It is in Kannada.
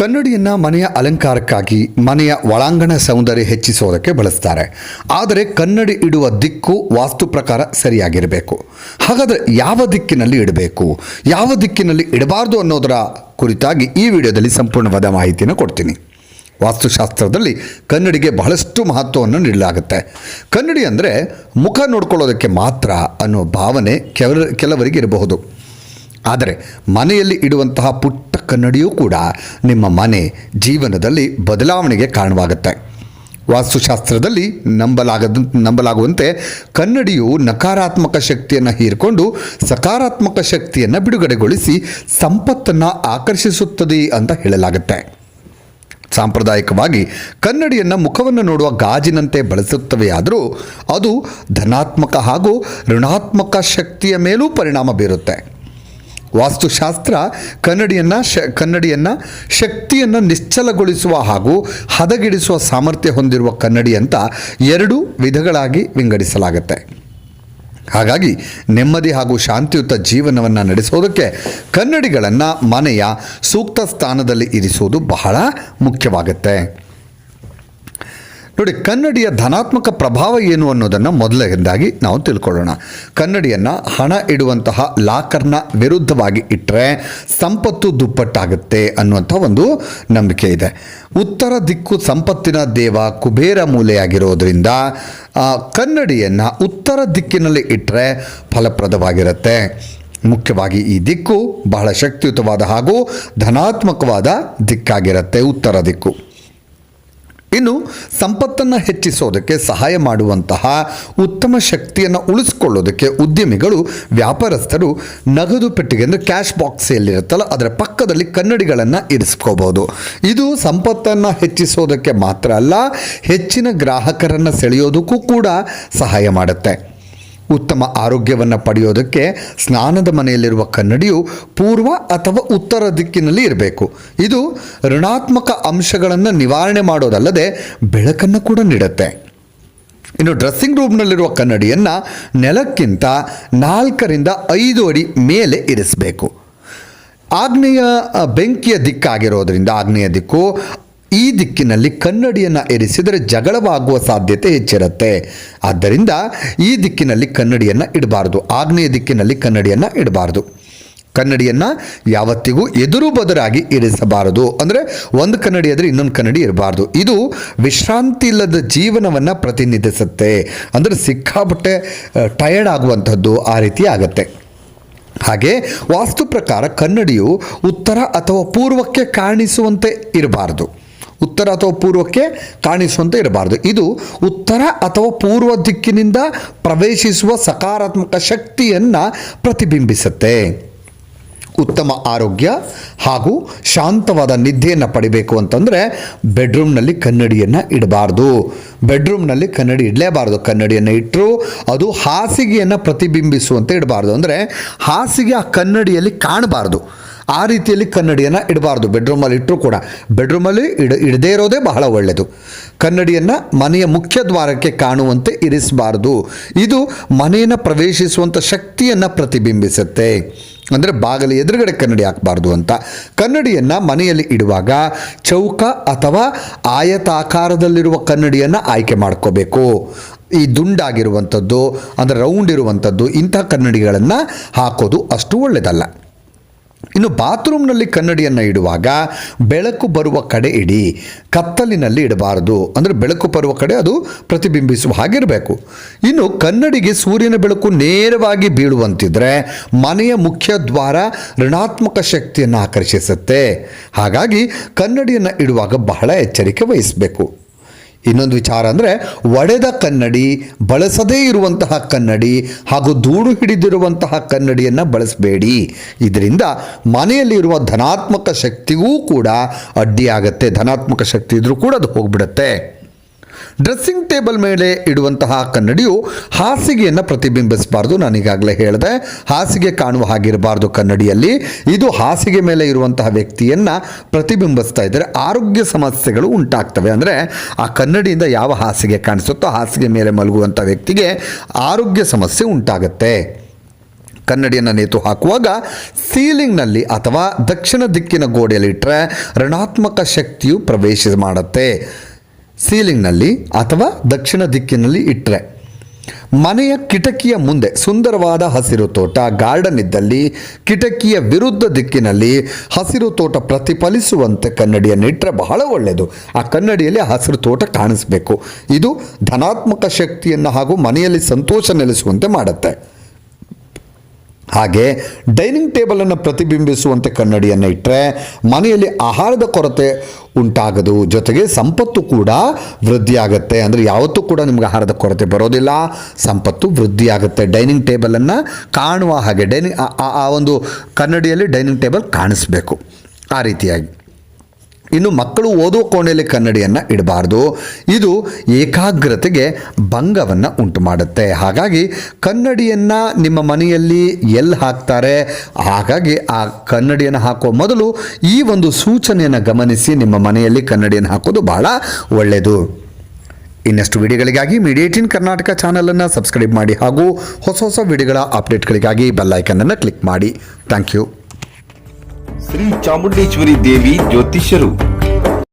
ಕನ್ನಡಿಯನ್ನು ಮನೆಯ ಅಲಂಕಾರಕ್ಕಾಗಿ, ಮನೆಯ ಒಳಾಂಗಣ ಸೌಂದರ್ಯ ಹೆಚ್ಚಿಸೋದಕ್ಕೆ ಬಳಸ್ತಾರೆ. ಆದರೆ ಕನ್ನಡಿ ಇಡುವ ದಿಕ್ಕು ವಾಸ್ತು ಪ್ರಕಾರ ಸರಿಯಾಗಿರಬೇಕು. ಹಾಗಾದರೆ ಯಾವ ದಿಕ್ಕಿನಲ್ಲಿ ಇಡಬೇಕು? ಯಾವ ದಿಕ್ಕಿನಲ್ಲಿ ಇಡಬಾರ್ದು ಅನ್ನೋದರ ಕುರಿತಾಗಿ ಈ ವಿಡಿಯೋದಲ್ಲಿ ಸಂಪೂರ್ಣವಾದ ಮಾಹಿತಿಯನ್ನು ಕೊಡ್ತೀನಿ. ವಾಸ್ತುಶಾಸ್ತ್ರದಲ್ಲಿ ಕನ್ನಡಿಗೆ ಬಹಳಷ್ಟು ಮಹತ್ವವನ್ನು ನೀಡಲಾಗುತ್ತೆ. ಕನ್ನಡಿ ಅಂದರೆ ಮುಖ ನೋಡ್ಕೊಳ್ಳೋದಕ್ಕೆ ಮಾತ್ರ ಅನ್ನೋ ಭಾವನೆ ಕೆಲ ಕೆಲವರಿಗೆ ಇರಬಹುದು. ಆದರೆ ಮನೆಯಲ್ಲಿ ಇಡುವಂತಹ ಪುಟ್ಟ ಕನ್ನಡಿಯೂ ಕೂಡ ನಿಮ್ಮ ಮನೆ ಜೀವನದಲ್ಲಿ ಬದಲಾವಣೆಗೆ ಕಾರಣವಾಗುತ್ತೆ. ವಾಸ್ತುಶಾಸ್ತ್ರದಲ್ಲಿ ನಂಬಲಾಗದ, ನಂಬಲಾಗುವಂತೆ ಕನ್ನಡಿಯು ನಕಾರಾತ್ಮಕ ಶಕ್ತಿಯನ್ನು ಹೀರಿಕೊಂಡು ಸಕಾರಾತ್ಮಕ ಶಕ್ತಿಯನ್ನು ಬಿಡುಗಡೆಗೊಳಿಸಿ ಸಂಪತ್ತನ್ನು ಆಕರ್ಷಿಸುತ್ತದೆ ಅಂತ ಹೇಳಲಾಗುತ್ತೆ. ಸಾಂಪ್ರದಾಯಿಕವಾಗಿ ಕನ್ನಡಿಯನ್ನು ಮುಖವನ್ನು ನೋಡುವ ಗಾಜಿನಂತೆ ಬಳಸುತ್ತವೆಯಾದರೂ ಅದು ಧನಾತ್ಮಕ ಹಾಗೂ ಋಣಾತ್ಮಕ ಶಕ್ತಿಯ ಮೇಲೂ ಪರಿಣಾಮ ಬೀರುತ್ತೆ. ವಾಸ್ತುಶಾಸ್ತ್ರ ಕನ್ನಡಿಯನ್ನು ಶ ಕನ್ನಡಿಯನ್ನು ಶಕ್ತಿಯನ್ನು ನಿಶ್ಚಲಗೊಳಿಸುವ ಹಾಗೂ ಹದಗೆಡಿಸುವ ಸಾಮರ್ಥ್ಯ ಹೊಂದಿರುವ ಕನ್ನಡಿ ಅಂತ ಎರಡು ವಿಧಗಳಾಗಿ ವಿಂಗಡಿಸಲಾಗುತ್ತೆ. ಹಾಗಾಗಿ ನೆಮ್ಮದಿ ಹಾಗೂ ಶಾಂತಿಯುತ ಜೀವನವನ್ನು ನಡೆಸೋದಕ್ಕೆ ಕನ್ನಡಿಗಳನ್ನು ಮನೆಯ ಸೂಕ್ತ ಸ್ಥಾನದಲ್ಲಿ ಇರಿಸುವುದು ಬಹಳ ಮುಖ್ಯವಾಗುತ್ತೆ. ನೋಡಿ, ಕನ್ನಡಿಯ ಧನಾತ್ಮಕ ಪ್ರಭಾವ ಏನು ಅನ್ನೋದನ್ನು ಮೊದಲನೇದಾಗಿ ನಾವು ತಿಳ್ಕೊಳ್ಳೋಣ. ಕನ್ನಡಿಯನ್ನು ಹಣ ಇಡುವಂತಹ ಲಾಕರ್ನ ವಿರುದ್ಧವಾಗಿ ಇಟ್ಟರೆ ಸಂಪತ್ತು ದುಪ್ಪಟ್ಟಾಗುತ್ತೆ ಅನ್ನುವಂಥ ಒಂದು ನಂಬಿಕೆ ಇದೆ. ಉತ್ತರ ದಿಕ್ಕು ಸಂಪತ್ತಿನ ದೇವ ಕುಬೇರ ಮೂಲೆಯಾಗಿರೋದ್ರಿಂದ ಕನ್ನಡಿಯನ್ನು ಉತ್ತರ ದಿಕ್ಕಿನಲ್ಲಿ ಇಟ್ಟರೆ ಫಲಪ್ರದವಾಗಿರುತ್ತೆ. ಮುಖ್ಯವಾಗಿ ಈ ದಿಕ್ಕು ಬಹಳ ಶಕ್ತಿಯುತವಾದ ಹಾಗೂ ಧನಾತ್ಮಕವಾದ ದಿಕ್ಕಾಗಿರುತ್ತೆ ಉತ್ತರ ದಿಕ್ಕು. ಇನ್ನು ಸಂಪತ್ತನ್ನು ಹೆಚ್ಚಿಸೋದಕ್ಕೆ ಸಹಾಯ ಮಾಡುವಂತಹ ಉತ್ತಮ ಶಕ್ತಿಯನ್ನು ಉಳಿಸ್ಕೊಳ್ಳೋದಕ್ಕೆ ಉದ್ಯಮಿಗಳು, ವ್ಯಾಪಾರಸ್ಥರು ನಗದು ಪೆಟ್ಟಿಗೆ ಅಂದರೆ ಕ್ಯಾಶ್ ಬಾಕ್ಸ್ ಎಲ್ಲಿರುತ್ತಲ್ಲ, ಅದರ ಪಕ್ಕದಲ್ಲಿ ಕನ್ನಡಿಗಳನ್ನು ಇರಿಸ್ಕೋಬಹುದು. ಇದು ಸಂಪತ್ತನ್ನು ಹೆಚ್ಚಿಸೋದಕ್ಕೆ ಮಾತ್ರ ಅಲ್ಲ, ಹೆಚ್ಚಿನ ಗ್ರಾಹಕರನ್ನು ಸೆಳೆಯೋದಕ್ಕೂ ಕೂಡ ಸಹಾಯ ಮಾಡುತ್ತೆ. ಉತ್ತಮ ಆರೋಗ್ಯವನ್ನು ಪಡೆಯೋದಕ್ಕೆ ಸ್ನಾನದ ಮನೆಯಲ್ಲಿರುವ ಕನ್ನಡಿಯು ಪೂರ್ವ ಅಥವಾ ಉತ್ತರ ದಿಕ್ಕಿನಲ್ಲಿ ಇರಬೇಕು. ಇದು ಋಣಾತ್ಮಕ ಅಂಶಗಳನ್ನು ನಿವಾರಣೆ ಮಾಡೋದಲ್ಲದೆ ಬೆಳಕನ್ನು ಕೂಡ ನೀಡುತ್ತೆ. ಇನ್ನು ಡ್ರೆಸ್ಸಿಂಗ್ ರೂಮ್ನಲ್ಲಿರುವ ಕನ್ನಡಿಯನ್ನು ನೆಲಕ್ಕಿಂತ ನಾಲ್ಕರಿಂದ ಐದು ಅಡಿ ಮೇಲೆ ಇರಿಸಬೇಕು. ಆಗ್ನೇಯ ಬೆಂಕಿಯ ದಿಕ್ಕಾಗಿರೋದ್ರಿಂದ, ಆಗ್ನೇಯ ದಿಕ್ಕು ಈ ದಿಕ್ಕಿನಲ್ಲಿ ಕನ್ನಡಿಯನ್ನು ಇರಿಸಿದರೆ ಜಗಳವಾಗುವ ಸಾಧ್ಯತೆ ಹೆಚ್ಚಿರುತ್ತೆ. ಆದ್ದರಿಂದ ಈ ದಿಕ್ಕಿನಲ್ಲಿ ಕನ್ನಡಿಯನ್ನು ಇಡಬಾರ್ದು. ಆಗ್ನೇಯ ದಿಕ್ಕಿನಲ್ಲಿ ಕನ್ನಡಿಯನ್ನು ಇಡಬಾರ್ದು. ಕನ್ನಡಿಯನ್ನು ಯಾವತ್ತಿಗೂ ಎದುರು ಬದರಾಗಿ ಇರಿಸಬಾರದು. ಅಂದರೆ ಒಂದು ಕನ್ನಡಿ ಆದರೆ ಇನ್ನೊಂದು ಕನ್ನಡಿ ಇರಬಾರ್ದು. ಇದು ವಿಶ್ರಾಂತಿ ಇಲ್ಲದ ಜೀವನವನ್ನು ಪ್ರತಿನಿಧಿಸುತ್ತೆ. ಅಂದರೆ ಸಿಕ್ಕಾಪಟ್ಟೆ ಟಯರ್ಡ್ ಆಗುವಂಥದ್ದು ಆ ರೀತಿ ಆಗುತ್ತೆ. ಹಾಗೆ ವಾಸ್ತು ಪ್ರಕಾರ ಕನ್ನಡಿಯು ಉತ್ತರ ಅಥವಾ ಪೂರ್ವಕ್ಕೆ ಕಾಣಿಸುವಂತೆ ಇರಬಾರ್ದು. ಉತ್ತರ ಅಥವಾ ಪೂರ್ವಕ್ಕೆ ಕಾಣಿಸುವಂತೆ ಇರಬಾರದು. ಇದು ಉತ್ತರ ಅಥವಾ ಪೂರ್ವ ದಿಕ್ಕಿನಿಂದ ಪ್ರವೇಶಿಸುವ ಸಕಾರಾತ್ಮಕ ಶಕ್ತಿಯನ್ನು ಪ್ರತಿಬಿಂಬಿಸುತ್ತೆ. ಉತ್ತಮ ಆರೋಗ್ಯ ಹಾಗೂ ಶಾಂತವಾದ ನಿದ್ದೆಯನ್ನು ಪಡಿಬೇಕು ಅಂತಂದರೆ ಬೆಡ್ರೂಮ್ನಲ್ಲಿ ಕನ್ನಡಿಯನ್ನು ಇಡಬಾರ್ದು. ಬೆಡ್ರೂಮ್ನಲ್ಲಿ ಕನ್ನಡಿ ಇಡಲೇಬಾರ್ದು. ಕನ್ನಡಿಯನ್ನು ಇಟ್ಟರು ಅದು ಹಾಸಿಗೆಯನ್ನು ಪ್ರತಿಬಿಂಬಿಸುವಂತೆ ಇಡಬಾರ್ದು. ಅಂದರೆ ಹಾಸಿಗೆ ಆ ಕನ್ನಡಿಯಲ್ಲಿ ಕಾಣಬಾರ್ದು. ಆ ರೀತಿಯಲ್ಲಿ ಕನ್ನಡಿಯನ್ನು ಇಡಬಾರ್ದು. ಬೆಡ್ರೂಮಲ್ಲಿ ಇಟ್ಟರು ಕೂಡ. ಬೆಡ್ರೂಮಲ್ಲಿ ಇಡ, ಇಡದೇ ಇರೋದೇ ಬಹಳ ಒಳ್ಳೆಯದು ಕನ್ನಡಿಯನ್ನು ಮನೆಯ ಮುಖ್ಯ ದ್ವಾರಕ್ಕೆ ಕಾಣುವಂತೆ ಇರಿಸಬಾರ್ದು. ಇದು ಮನೆಯನ್ನು ಪ್ರವೇಶಿಸುವಂಥ ಶಕ್ತಿಯನ್ನು ಪ್ರತಿಬಿಂಬಿಸುತ್ತೆ. ಅಂದರೆ ಬಾಗಿಲು ಎದುರುಗಡೆ ಕನ್ನಡಿ ಹಾಕಬಾರ್ದು ಅಂತ. ಕನ್ನಡಿಯನ್ನು ಮನೆಯಲ್ಲಿ ಇಡುವಾಗ ಚೌಕ ಅಥವಾ ಆಯತಾಕಾರದಲ್ಲಿರುವ ಕನ್ನಡಿಯನ್ನು ಆಯ್ಕೆ ಮಾಡ್ಕೋಬೇಕು. ಈ ದುಂಡಾಗಿರುವಂಥದ್ದು ಅಂದರೆ ರೌಂಡ್ ಇರುವಂಥದ್ದು ಇಂಥ ಕನ್ನಡಿಗಳನ್ನು ಹಾಕೋದು ಅಷ್ಟು ಒಳ್ಳೆಯದಲ್ಲ ಇನ್ನು ಬಾತ್ರೂಮ್ನಲ್ಲಿ ಕನ್ನಡಿಯನ್ನು ಇಡುವಾಗ ಬೆಳಕು ಬರುವ ಕಡೆ ಇಡಿ, ಕತ್ತಲಿನಲ್ಲಿ ಇಡಬಾರದು. ಅಂದರೆ ಬೆಳಕು ಬರುವ ಕಡೆ ಅದು ಪ್ರತಿಬಿಂಬಿಸುವ ಹಾಗಿರಬೇಕು ಇನ್ನು ಕನ್ನಡಿಗೆ ಸೂರ್ಯನ ಬೆಳಕು ನೇರವಾಗಿ ಬೀಳುವಂತಿದ್ರೆ ಮನೆಯ ಮುಖ್ಯ ದ್ವಾರ ಋಣಾತ್ಮಕ ಶಕ್ತಿಯನ್ನು ಆಕರ್ಷಿಸುತ್ತೆ. ಹಾಗಾಗಿ ಕನ್ನಡಿಯನ್ನು ಇಡುವಾಗ ಬಹಳ ಎಚ್ಚರಿಕೆ ವಹಿಸಬೇಕು. ಇನ್ನೊಂದು ವಿಚಾರ ಅಂದರೆ, ಒಡೆದ ಕನ್ನಡಿ ಬಳಸದೇ ಇರುವಂತಹ ಕನ್ನಡಿ ಹಾಗೂ ಧೂಳು ಹಿಡಿದಿರುವಂತಹ ಕನ್ನಡಿಯನ್ನು ಬಳಸಬೇಡಿ. ಇದರಿಂದ ಮನೆಯಲ್ಲಿರುವ ಧನಾತ್ಮಕ ಶಕ್ತಿಗೂ ಕೂಡ ಅಡ್ಡಿಯಾಗತ್ತೆ. ಧನಾತ್ಮಕ ಶಕ್ತಿ ಇದ್ರೂ ಕೂಡ ಅದು ಹೋಗ್ಬಿಡುತ್ತೆ. ಡ್ರೆಸ್ಸಿಂಗ್ ಟೇಬಲ್ ಮೇಲೆ ಇಡುವಂತಹ ಕನ್ನಡಿಯು ಹಾಸಿಗೆಯನ್ನು ಪ್ರತಿಬಿಂಬಿಸಬಾರ್ದು. ನಾನು ಈಗಾಗಲೇ ಹೇಳಿದೆ, ಹಾಸಿಗೆ ಕಾಣುವ ಹಾಗಿರಬಾರ್ದು ಕನ್ನಡಿಯಲ್ಲಿ. ಇದು ಹಾಸಿಗೆ ಮೇಲೆ ಇರುವಂತಹ ವ್ಯಕ್ತಿಯನ್ನು ಪ್ರತಿಬಿಂಬಿಸ್ತಾ ಇದ್ದರೆ ಆರೋಗ್ಯ ಸಮಸ್ಯೆಗಳು ಉಂಟಾಗ್ತವೆ. ಅಂದರೆ ಆ ಕನ್ನಡಿಯಿಂದ ಯಾವ ಹಾಸಿಗೆ ಕಾಣಿಸುತ್ತೋ ಹಾಸಿಗೆ ಮೇಲೆ ಮಲಗುವಂಥ ವ್ಯಕ್ತಿಗೆ ಆರೋಗ್ಯ ಸಮಸ್ಯೆ ಉಂಟಾಗುತ್ತೆ. ಕನ್ನಡಿಯನ್ನು ನೇತು ಹಾಕುವಾಗ ಸೀಲಿಂಗ್ನಲ್ಲಿ ಅಥವಾ ದಕ್ಷಿಣ ದಿಕ್ಕಿನ ಗೋಡೆಯಲ್ಲಿಟ್ಟರೆ ಋಣಾತ್ಮಕ ಶಕ್ತಿಯು ಪ್ರವೇಶ ಮಾಡುತ್ತೆ. ಸೀಲಿಂಗ್ನಲ್ಲಿ ಅಥವಾ ದಕ್ಷಿಣ ದಿಕ್ಕಿನಲ್ಲಿ ಇಟ್ಟರೆ ಮನೆಯ ಕಿಟಕಿಯ ಮುಂದೆ ಸುಂದರವಾದ ಹಸಿರು ತೋಟ, ಗಾರ್ಡನ್ ಇದ್ದಲ್ಲಿ ಕಿಟಕಿಯ ವಿರುದ್ಧ ದಿಕ್ಕಿನಲ್ಲಿ ಹಸಿರು ತೋಟ ಪ್ರತಿಫಲಿಸುವಂತೆ ಕನ್ನಡಿಯನ್ನು ಇಟ್ಟರೆ ಬಹಳ ಒಳ್ಳೆಯದು. ಆ ಕನ್ನಡಿಯಲ್ಲಿ ಹಸಿರು ತೋಟ ಕಾಣಿಸ್ಬೇಕು. ಇದು ಧನಾತ್ಮಕ ಶಕ್ತಿಯನ್ನು ಹಾಗೂ ಮನೆಯಲ್ಲಿ ಸಂತೋಷ ನೆಲೆಸುವಂತೆ ಮಾಡುತ್ತೆ. ಹಾಗೆ ಡೈನಿಂಗ್ ಟೇಬಲನ್ನು ಪ್ರತಿಬಿಂಬಿಸುವಂತೆ ಕನ್ನಡಿಯನ್ನು ಇಟ್ಟರೆ ಮನೆಯಲ್ಲಿ ಆಹಾರದ ಕೊರತೆ ಉಂಟಾಗದು. ಜೊತೆಗೆ ಸಂಪತ್ತು ಕೂಡ ವೃದ್ಧಿಯಾಗುತ್ತೆ. ಅಂದರೆ ಯಾವತ್ತೂ ಕೂಡ ನಿಮ್ಗೆ ಆಹಾರದ ಕೊರತೆ ಬರೋದಿಲ್ಲ. ಸಂಪತ್ತು ವೃದ್ಧಿಯಾಗುತ್ತೆ. ಡೈನಿಂಗ್ ಟೇಬಲನ್ನು ಕಾಣುವ ಹಾಗೆ ಡೈನಿಂಗ್ ಆ- ಒಂದು ಕನ್ನಡಿಯಲ್ಲಿ ಡೈನಿಂಗ್ ಟೇಬಲ್ ಕಾಣಿಸ್ಬೇಕು. ಆ ರೀತಿಯಾಗಿ. ಇನ್ನು ಮಕ್ಕಳು ಓದೋ ಕೋಣೆಯಲ್ಲಿ ಕನ್ನಡಿಯನ್ನು ಇಡಬಾರ್ದು. ಇದು ಏಕಾಗ್ರತೆಗೆ ಭಂಗವನ್ನು ಉಂಟು ಮಾಡುತ್ತೆ ಹಾಗಾಗಿ ಕನ್ನಡಿಯನ್ನು ನಿಮ್ಮ ಮನೆಯಲ್ಲಿ ಎಲ್ಲಿ ಹಾಕ್ತಾರೆ? ಹಾಗಾಗಿ ಆ ಕನ್ನಡಿಯನ್ನು ಹಾಕೋ ಮೊದಲು ಈ ಒಂದು ಸೂಚನೆಯನ್ನು ಗಮನಿಸಿ ನಿಮ್ಮ ಮನೆಯಲ್ಲಿ ಕನ್ನಡಿಯನ್ನು ಹಾಕೋದು ಬಹಳ ಒಳ್ಳೆಯದು ಇನ್ನಷ್ಟು ವಿಡಿಯೋಗಳಿಗಾಗಿ ಮೀಡಿಯೇಟಿನ್ ಕರ್ನಾಟಕ ಚಾನಲನ್ನು ಸಬ್ಸ್ಕ್ರೈಬ್ ಮಾಡಿ ಹಾಗೂ ಹೊಸ ಹೊಸ ವಿಡಿಯೋಗಳ ಅಪ್ಡೇಟ್ಗಳಿಗಾಗಿ ಬೆಲ್ಲೈಕನ್ನನ್ನು ಕ್ಲಿಕ್ ಮಾಡಿ. Thank you Shri Chamundeshwari Devi ಜ್ಯೋತಿಷ್ಯರು